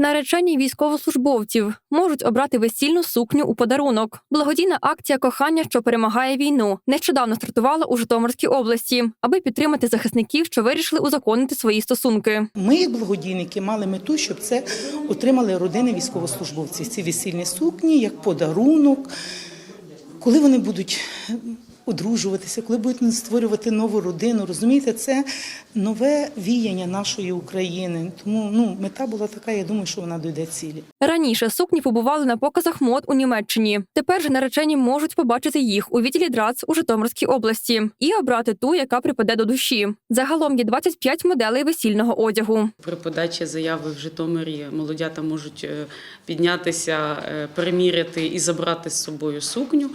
Наречені військовослужбовців можуть обрати весільну сукню у подарунок. Благодійна акція кохання, що перемагає війну, нещодавно стартувала у Житомирській області, аби підтримати захисників, що вирішили узаконити свої стосунки. Ми, як благодійники, мали мету, щоб це отримали родини військовослужбовців. Ці весільні сукні як подарунок, коли вони будуть одружуватися, коли будуть створювати нову родину. Розумієте, це нове віяння нашої України. Тому ну, мета була така, я думаю, що вона дойде цілі. Раніше сукні побували на показах мод у Німеччині. Тепер же наречені можуть побачити їх у відділі ДРАЦ у Житомирській області і обрати ту, яка припаде до душі. Загалом є 25 моделей весільного одягу. При подачі заяви в Житомирі молодята можуть е, піднятися, е, переміряти і забрати з собою сукню.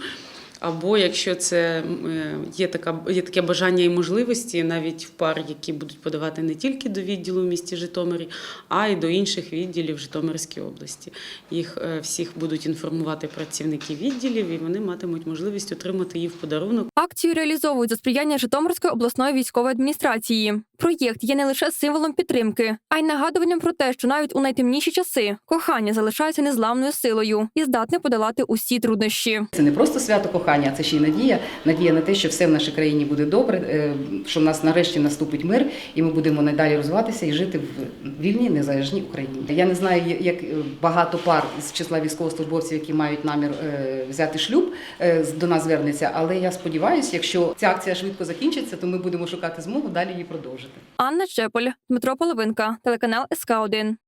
Або якщо це е, є така є таке бажання і можливості, навіть в пари, які будуть подавати не тільки до відділу в місті Житомирі, а й до інших відділів Житомирській області. Їх е, всіх будуть інформувати працівники відділів, і вони матимуть можливість отримати її в подарунок. Акцію реалізовують за сприяння Житомирської обласної військової адміністрації. Проєкт є не лише символом підтримки, а й нагадуванням про те, що навіть у найтемніші часи кохання залишається незламною силою і здатне подолати усі труднощі. Це не просто свято кохання, це ще й надія. Надія на те, що все в нашій країні буде добре, е, що в нас нарешті наступить мир, і ми будемо надалі розвиватися і жити в вільній незалежній Україні. Я не знаю, як е, багато пар з числа військовослужбовців, які мають намір е, взяти шлюб, до нас звернеться. Але я сподіваюся, якщо ця акція швидко закінчиться, то ми будемо шукати змогу далі її продовжити. Анна Щеполь, Дмитро Половинка, телеканал СК 1